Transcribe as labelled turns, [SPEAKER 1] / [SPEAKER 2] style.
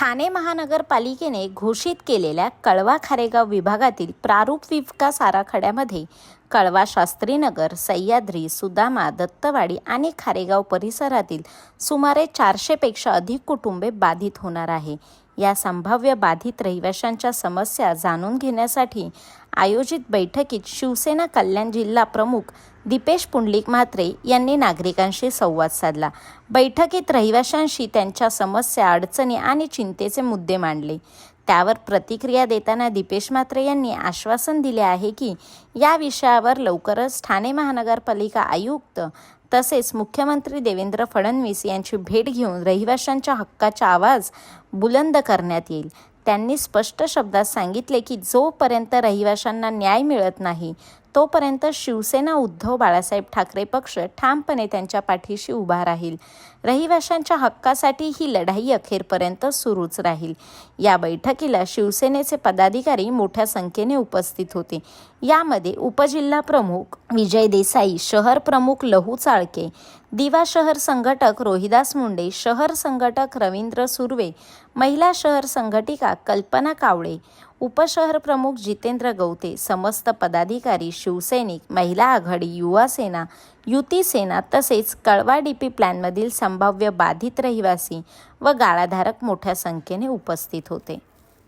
[SPEAKER 1] ठाणे महानगरपालिकेने घोषित केलेल्या कळवा खारेगाव विभागातील प्रारूप विकास आराखड्यामध्ये कळवा शास्त्रीनगर सह्याद्री सुदामा दत्तवाडी आणि खारेगाव परिसरातील सुमारे चारशेपेक्षा अधिक कुटुंबे बाधित होणार आहे. या संभाव्य बाधित रहिवाशांच्या समस्या जाणून घेण्यासाठी आयोजित बैठकीत शिवसेना कल्याण जिल्हा प्रमुख दीपेश पुंडलिक म्हात्रे यांनी नागरिकांशी संवाद साधला. बैठकीत रहिवाशांशी त्यांच्या समस्या अडचणी आणि चिंतेचे मुद्दे मांडले. त्यावर प्रतिक्रिया देताना दीपेश म्हात्रे यांनी आश्वासन दिले आहे की या विषयावर लवकरच ठाणे महानगरपालिका आयुक्त तसेच मुख्यमंत्री देवेंद्र फडणवीस यांची भेट घेऊन रहिवाशांच्या हक्काचा आवाज बुलंद करण्यात येईल. त्यांनी स्पष्ट शब्दात सांगितले की जोपर्यंत रहिवाशांना न्याय मिळत नाही तोपर्यंत शिवसेना उद्धव बाळासाहेब ठाकरे पक्ष ठामपणे त्यांच्या पाठीशी उभा राहील. रहिवाशांच्या हक्कासाठी ही लढाई अखेरपर्यंत सुरूच राहील. या बैठकीला शिवसेनेचे पदाधिकारी मोठ्या संख्येने उपस्थित होते. यामध्ये उपजिल्हा प्रमुख विजय देसाई शहर प्रमुख लहू चाळके दिवा शहर संघटक रोहिदास मुंडे शहर संघटक रवींद्र सुर्वे महिला शहर संघटिका कल्पना कावळे उपशहर प्रमुख जितेंद्र गवते समस्त पदाधिकारी शिवसैनिक महिला आघाडी युवा सेना युती सेना तसेच कळवा डीपी प्लॅनमधील संभाव्य बाधित रहिवासी व गाळाधारक मोठ्या संख्येने उपस्थित होते.